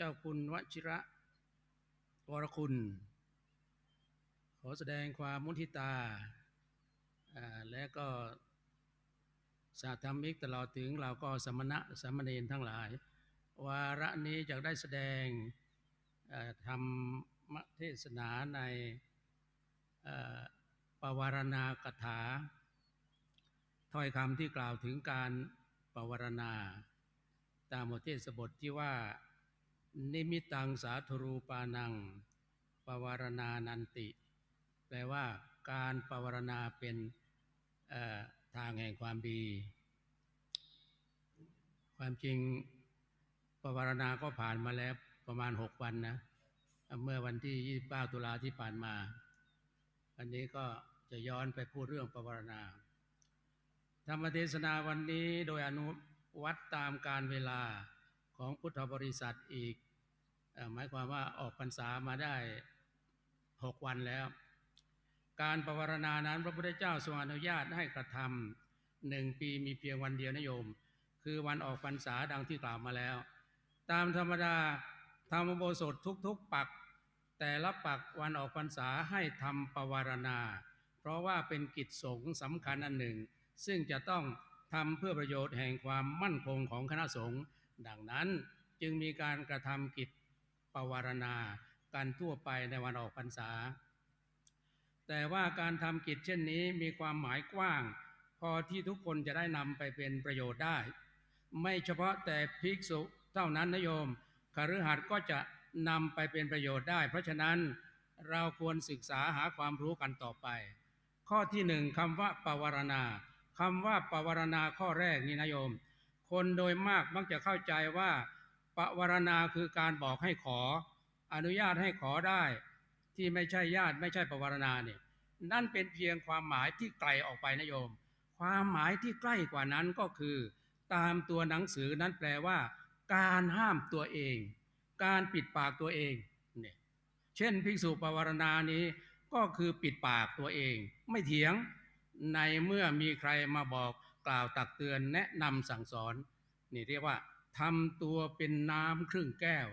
เจ้าคุณวชิระวรคุณ ขอแสดงความมุทิตา และก็สาธรรมิกตลอดถึงเราก็สมณะสมณีนทั้งหลาย วาระนี้จะได้แสดงทำเทศนาในปวารณากถา ถ้อยคำที่กล่าวถึงการปวารณา ตามบทเทศบทที่ว่า นิมิตังสาธรูปานังปวารณานันติ แปลว่าการปวารณาเป็นทางแห่งความดี ความจริงปวารณาก็ผ่านมาแล้วประมาณหกวันนะ เมื่อวันที่ยี่29ตุลาที่ผ่านมา อันนี้ก็จะย้อนไปพูดเรื่องปวารณา ธรรมเทศนาวันนี้โดยอนุวัดตามการเวลาของพุทธบริษัทอีก หมายความว่าออกพรรษามาได้หกวันแล้ว การปวารณานั้นพระพุทธเจ้าทรงอนุญาตให้กระทำหนึ่งปีมีเพียงวันเดียวนะโยม คือวันออกพรรษาดังที่กล่าวมาแล้ว ตามธรรมดาธรรมโบสถทุกๆปัก แต่ละปักวันออกพรรษาให้ทำปวารณา เพราะว่าเป็นกิจสงฆ์สำคัญอันหนึ่ง ซึ่งจะต้องทำเพื่อประโยชน์แห่งความมั่นคงของคณะสงฆ์ดังนั้นจึงมีการกระทำกิจ ปวารณาการทั่วไปในวันออกพรรษา แต่ว่าการทำกิจเช่นนี้มีความหมายกว้าง พอที่ทุกคนจะได้นำไปเป็นประโยชน์ได้ ไม่เฉพาะแต่ภิกษุเท่านั้นนโยมคฤหัสถ์ก็จะนำไปเป็นประโยชน์ได้ เพราะฉะนั้นเราควรศึกษาหาความรู้กันต่อไป ข้อที่หนึ่งคำว่าปวารณาคำว่าปวารณาข้อแรกนี่นะโยม คนโดยมากมักจะเข้าใจว่า ปวารณาคือการบอกให้ขอ อนุญาตให้ขอได้ ที่ไม่ใช่ญาติไม่ใช่ปวารณาเนี่ยนั่นเป็นเพียงความหมายที่ไกลออกไปนะโยม ความหมายที่ใกล้กว่านั้นก็คือ ตามตัวหนังสือนั้นแปลว่า การห้ามตัวเอง การปิดปากตัวเองเนี่ยเช่นภิกษุปวารณานี้ก็คือปิดปากตัวเอง ไม่เถียงในเมื่อมีใครมาบอกกล่าวตักเตือนแนะนำสั่งสอน นี่เรียกว่า ทำตัวเป็นน้ำครึ่งแก้ว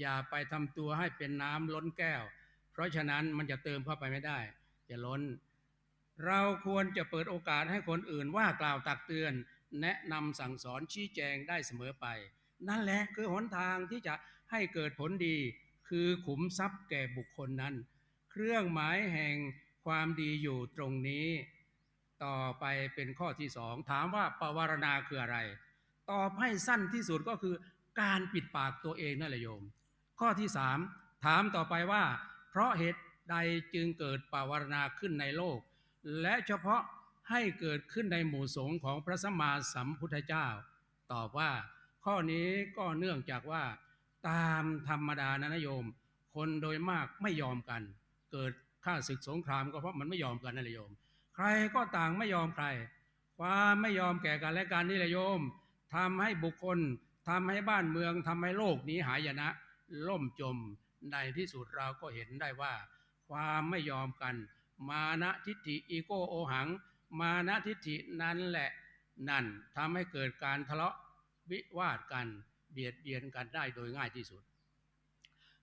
อย่าไปทำตัวให้เป็นน้ำล้นแก้ว เพราะฉะนั้นมันจะเติมเข้าไปไม่ได้จะล้น เราควรจะเปิดโอกาสให้คนอื่นว่ากล่าวตักเตือน แนะนำสั่งสอนชี้แจงได้เสมอไป นั่นแหละคือหนทางที่จะให้เกิดผลดี คือขุมทรัพย์แก่บุคคลนั้น เครื่องหมายแห่งความดีอยู่ตรงนี้ ต่อไปเป็นข้อที่สองถามว่าปวารณาคืออะไร ตอบให้สั้นที่สุดก็คือการปิดปากตัวเองนั่นแหละโยม ข้อที่สามถามต่อไปว่า เพราะเหตุใดจึงเกิดปาวารณาขึ้นในโลก และเฉพาะให้เกิดขึ้นในหมู่สงฆ์ของพระสัมมาสัมพุทธเจ้า ตอบว่า ข้อนี้ก็เนื่องจากว่า ตามธรรมดานะนโยม คนโดยมากไม่ยอมกัน เกิดข้าศึกสงครามก็เพราะมันไม่ยอมกันนั่นแหละโยม ใครก็ต่างไม่ยอมใคร ความไม่ยอมแก่กันและกันนี่แหละโยม ทำให้บุคคลทำให้บ้านเมืองทำให้โลกนี้หายนะ ล่มจมในที่สุดเราก็เห็นได้ว่า ความไม่ยอมกัน มานะทิฏฐิอีโกโอหัง มานะทิฏฐินั้นแหละนั่นทำให้เกิดการทะเลาะวิวาทกันเบียดเบียนกันได้โดยง่ายที่สุด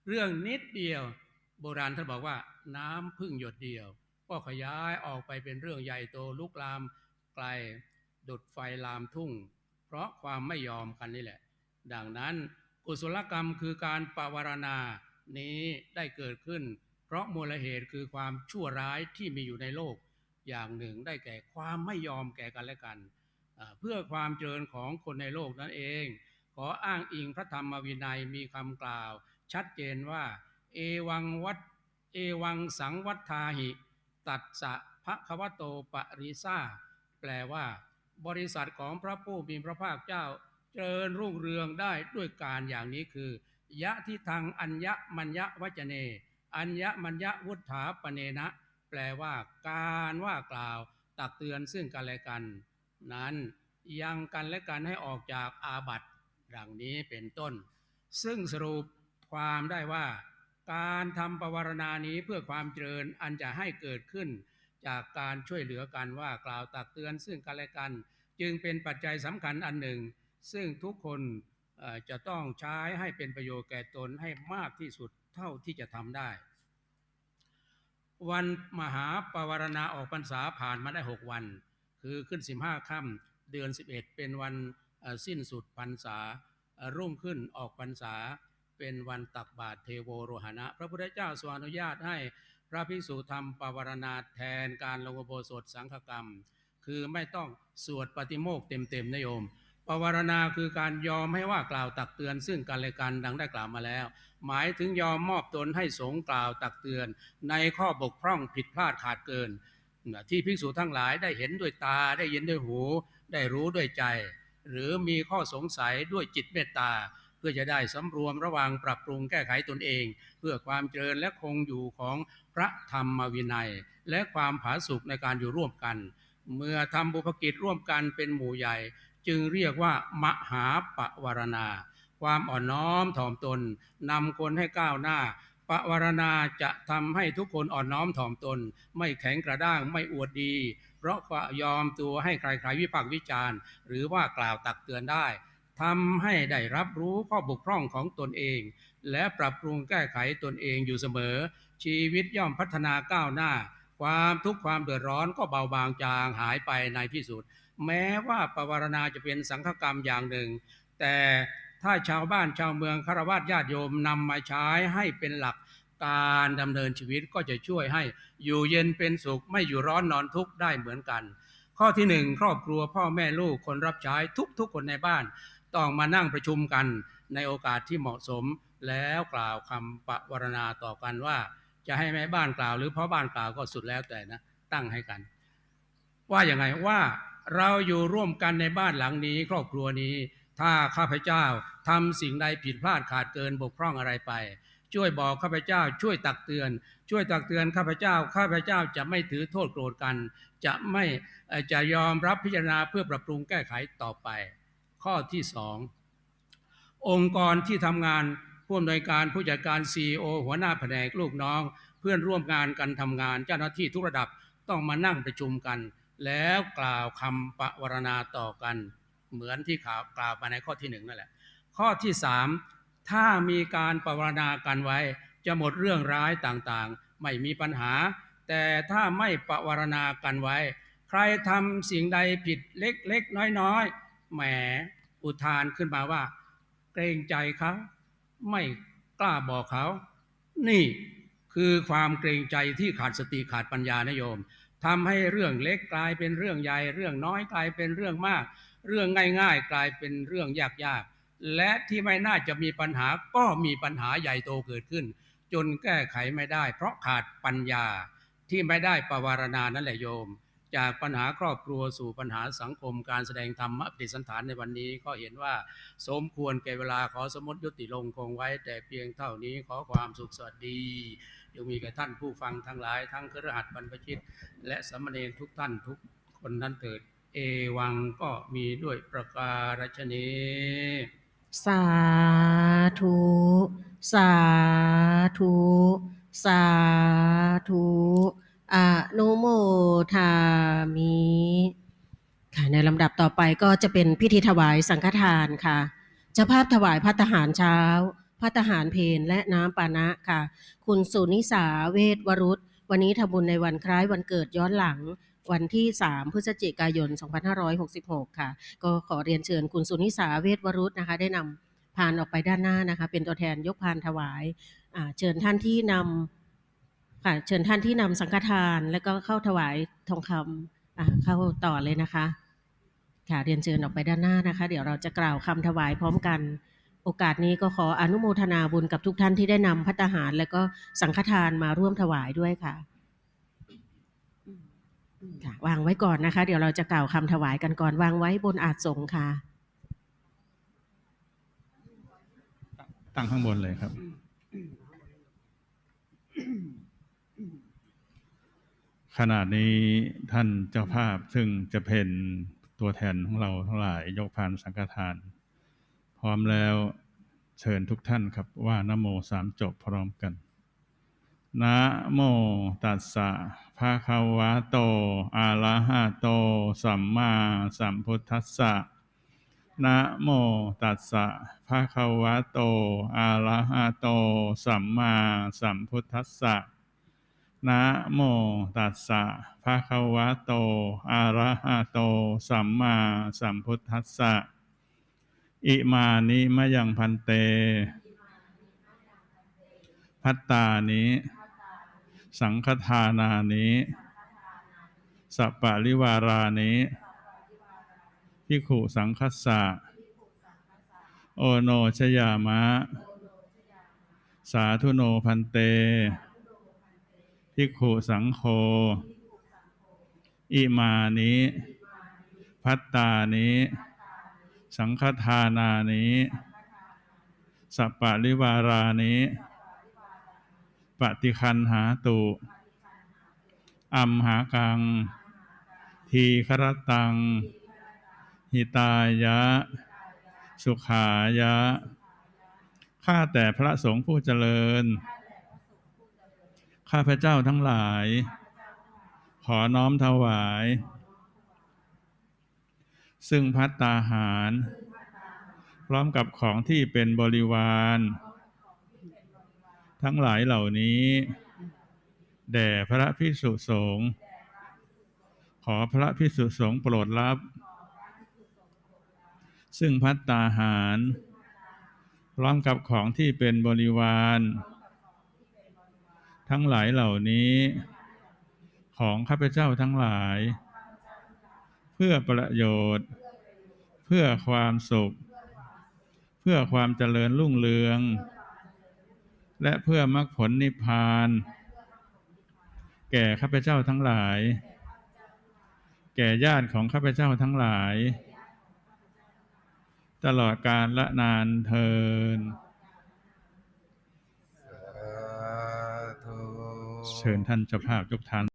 เรื่องนิดเดียวโบราณท่านบอกว่า น้ำพึ่งหยดเดียว ก็ขยายออกไปเป็นเรื่องใหญ่โตลุกลามไกลดุดไฟลามทุ่ง ราะความไม่ยอมกันนี่แหละ ดังนั้นกุศลกรรมคือการปวารณานี้ได้เกิดขึ้น เพราะมูลเหตุคือความชั่วร้ายที่มีอยู่ในโลก อย่างหนึ่งได้แก่ความไม่ยอมแก่กันและกัน เพื่อความเจริญของคนในโลกนั่นเอง ขออ้างอิงพระธรรมวินัยมีคำกล่าว ชัดเจนว่า เอวังวัดเอวังสังวัฏทาหิ ตัดสะพระควโตปริซาแปลว่า บริษัทของพระผู้มีพระภาคเจ้า เจริญรุ่งเรืองได้ด้วยการอย่างนี้คือยะที่ทางอัญญมัญญวัจเน อัญญมัญญวุฒาปเนนะ แปลว่าการว่ากล่าวตักเตือนซึ่งกันและกัน นั้นยังกันและกันให้ออกจากอาบัติดังนี้เป็นต้น ซึ่งสรุปความได้ว่า การทำปวารณานี้เพื่อความเจริญอันจะให้เกิดขึ้น จากการช่วยเหลือกันว่ากล่าวตักเตือนซึ่งกันและกัน จึงเป็นปัจจัยสำคัญอันหนึ่ง ซึ่งทุกคนจะต้องใช้ให้เป็นประโยชน์แก่ตนให้มากที่สุดเท่าที่จะทำได้ วันมหาปวารณาออกพรรษาผ่านมาได้ 6 วัน คือขึ้น 15ค่ำเดือน 11 เป็นวันสิ้นสุดพรรษาเอ่อรุ่งขึ้นออกพรรษาเป็นวันตักบาตรเทโวโรหณะ พระพุทธเจ้าทรงอนุญาตให้ พระภิกษุทำปวารณาแทนการลงอุโบสถสังฆกรรม คือไม่ต้องสวดปฏิโมกข์เต็มๆนะโยมปวารณาคือการยอมให้ว่ากล่าวตักเตือนซึ่งกันและกันดังได้กล่าวมาแล้ว หมายถึงยอมมอบตนให้สงกล่าวตักเตือน ในข้อบกพร่องผิดพลาดขาดเกิน ที่ภิกษุทั้งหลายได้เห็นด้วยตาได้ยินด้วยหู ได้รู้ด้วยใจ หรือมีข้อสงสัยด้วยจิตเมตตา เพื่อจะได้สำรวมระวังปรับปรุงแก้ไขตนเอง เพื่อความเจริญและคงอยู่ของพระธรรมวินัย และความผาสุกในการอยู่ร่วมกัน เมื่อทำบุพกิจร่วมกันเป็นหมู่ใหญ่ จึงเรียกว่ามหาปวารณา ความอ่อนน้อมถ่อมตนนำคนให้ก้าวหน้าปวารณาจะทำให้ทุกคนอ่อนน้อมถ่อมตน ไม่แข็งกระด้างไม่อวดดี เพราะยอมตัวให้ใครๆวิพากษ์วิจารณ์ หรือว่ากล่าวตักเตือนได้ ทำให้ได้รับรู้ข้อบกพร่องของตนเอง และปรับปรุงแก้ไขตนเองอยู่เสมอ ชีวิตย่อมพัฒนาก้าวหน้า ความทุกข์ความเดือดร้อนก็เบาบางจางหายไปในที่สุด แม้ว่าปวารณาจะเป็นสังฆกรรมอย่างหนึ่ง แต่ถ้าชาวบ้านชาวเมืองคารวะญาติโยมนำมาใช้ให้เป็นหลักการดำเนินชีวิตก็จะช่วยให้อยู่เย็นเป็นสุขไม่อยู่ร้อนนอนทุกข์ได้เหมือนกัน ข้อที่หนึ่งครอบครัวพ่อแม่ลูกคนรับใช้ทุกๆคนในบ้าน ต้องมานั่งประชุมกันในโอกาสที่เหมาะสม แล้วกล่าวคำปวารณาต่อกันว่า จะให้แม่บ้านกล่าว หรือพ่อบ้านกล่าวก็สุดแล้วแต่นะตั้งให้กัน ว่าอย่างไงว่าเราอยู่ร่วมกันในบ้านหลังนี้ ครอบครัวนี้ ถ้าข้าพเจ้าทำสิ่งใดผิดพลาดขาดเกินบกพร่องอะไรไป ช่วยบอกข้าพเจ้า ช่วยตักเตือน ช่วยตักเตือนข้าพเจ้า ข้าพเจ้าจะไม่ถือโทษโกรธกัน จะไม่จะยอมรับพิจารณาเพื่อปรับปรุงแก้ไขต่อไป ข้อที่สององค์กรที่ทำงานผู้อำนวยการผู้จัดการ CEO หัวหน้าแผนกลูกน้อง เพื่อนร่วมงานกันทำงาน เจ้าหน้าที่ทุกระดับต้องมานั่งประชุมกัน แล้วกล่าวคำปรวารณาต่อกัน เหมือนที่ข่าวกล่าวไปในข้อที่หนึ่งนั่นแหละ ข้อที่สามถ้ามีการปรวารณากันไว้ จะหมดเรื่องร้ายต่างๆ ไม่มีปัญหา แต่ถ้าไม่ปรวารณากันไว้ ใครทำสิ่งใดผิดเล็กๆน้อยๆแหม อุทานขึ้นมาว่า เกรงใจเขาไม่กล้าบอกเขา นี่คือความเกรงใจที่ขาดสติขาดปัญญานะโยมทำให้เรื่องเล็กกลายเป็นเรื่องใหญ่ เรื่องน้อยกลายเป็นเรื่องมาก เรื่องง่าย ๆ กลายเป็นเรื่องยากๆ และที่ไม่น่าจะมีปัญหาก็มีปัญหาใหญ่โตเกิดขึ้น จนแก้ไขไม่ได้ เพราะขาดปัญญาที่ไม่ได้ปวารณานั่นแหละโยม จากปัญหาครอบครัวสู่ปัญหาสังคมการแสดงธรรมปฏิสันฐานในวันนี้ก็เห็นว่าสมควรแก่เวลาขอสมมติยุติลงคงไว้ แต่เพียงเท่านี้ขอความสุขสวัสดีจงมีแก่ท่านผู้ฟังทั้งหลาย ทั้งครหัสบรรพชิต และสมณรทุกท่านทุกคนนั้นเถิด เอวังก็มีด้วยประการฉนี้สาธุ สาธุ สาธุ อนุโมทามิค่ะในลำดับต่อไปก็จะเป็นพิธีถวายสังฆทานค่ะเจ้าภาพถวายพัตตาหารเช้า พัตตาหารเพนและน้ำปานะค่ะ คุณสุนิสาเวทวรุษ วันนี้ทำบุญในวันคล้ายวันเกิดย้อนหลังวันที่ 3 พฤศจิกายน 2566 ค่ะ ก็ขอเรียนเชิญคุณสุนิสาเวทวรุษนะคะ ได้นำพานออกไปด้านหน้านะคะ เป็นตัวแทนยกพานถวาย เชิญท่านที่นำ ค่ะเชิญท่านที่นำสังฆทานแล้วก็เข้าถวายทองคำเข้าต่อเลยนะคะ ค่ะเรียนเชิญออกไปด้านหน้านะคะ เดี๋ยวเราจะกล่าวคำถวายพร้อมกัน โอกาสนี้ก็ขออนุโมทนาบุญกับทุกท่านที่ได้นำพัตตาหาร และก็สังฆทานมาร่วมถวายด้วยค่ะค่ะวางไว้ก่อนนะคะ เดี๋ยวเราจะกล่าวคำถวายกันก่อนวางไว้บนอาจสงฆ์ค่ะ ตั้งข้างบนเลยครับ ขณะนี้ท่านเจ้าภาพซึ่งจะเป็นตัวแทนของเราทั้งหลายยกพานสังฆทาน พร้อมแล้วเชิญทุกท่านครับว่านโมสามจบพร้อมกันนะโมตัสสะภะคะวะโตอะระหะโต สัมมาสัมพุทธัสสะนะโมตัสสะภะคะวะโตอะระหะโต สัมมาสัมพุทธัสสะ นะโมตัสสะภะคะวะโต อะระหะโต สัมมาสัมพุทธัสสะ อิมานิมะยังพันเต พัตตานิ สังฆทานานิสัปปะริวารานิพิขุสังคัสสะ โอโนชยามะ สาธุโนพันเต พิกขุสังโฆอิมานิพัตตานิสังฆทานานิสัปปะริวารานิปฏิคันหาตุอัมหากัง ทีครตัง หิตายะ สุขายะ ข้าแต่พระสงฆ์ผู้เจริญ ข้าพระเจ้าทั้งหลาย ขอน้อมถวาย ซึ่งพัตตาหาร พร้อมกับของที่เป็นบริวาร ทั้งหลายเหล่านี้ แด่พระพิสุสงฆ์ขอพระพิสุสงฆ์โปรดรับ ซึ่งพัตตาหาร พร้อมกับของที่เป็นบริวาร ทั้งหลายเหล่านี้ของข้าพเจ้าทั้งหลาย เพื่อประโยชน์ เพื่อความสุข เพื่อความเจริญรุ่งเรือง และเพื่อมรรคผลนิพพาน แก่ข้าพเจ้าทั้งหลาย แก่ญาติของข้าพเจ้าทั้งหลาย ตลอดกาลละนานเทิน สาธุ เชิญท่านเจ้าภาพยกทาน